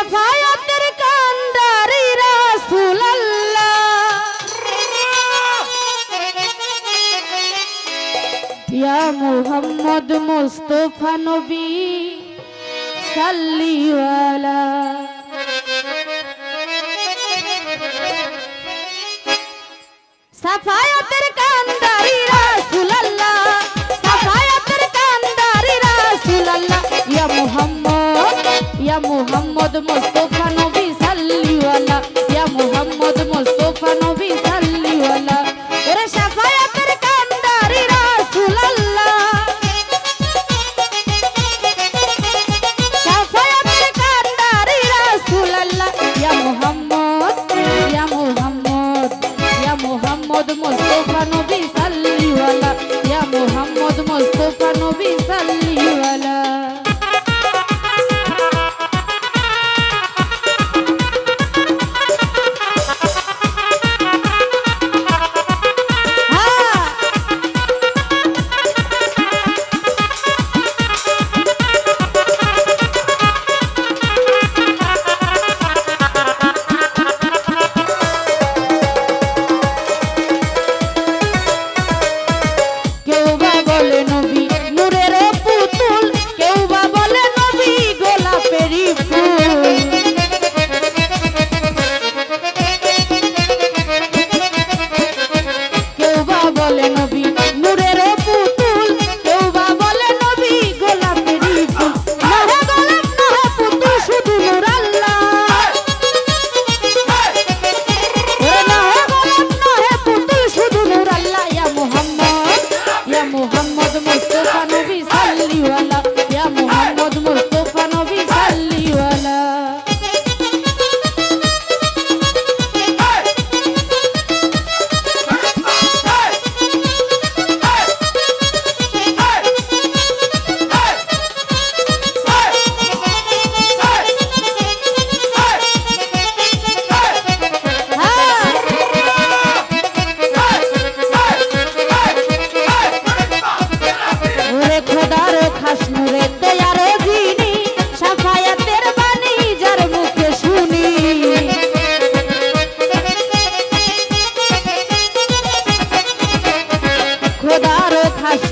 সাফায়াতের কান্দারি রাসুল ইয়া মুহাম্মদ মুস্তফা নবী সাল্লি আলা মুহাম্মদ খোদার খাস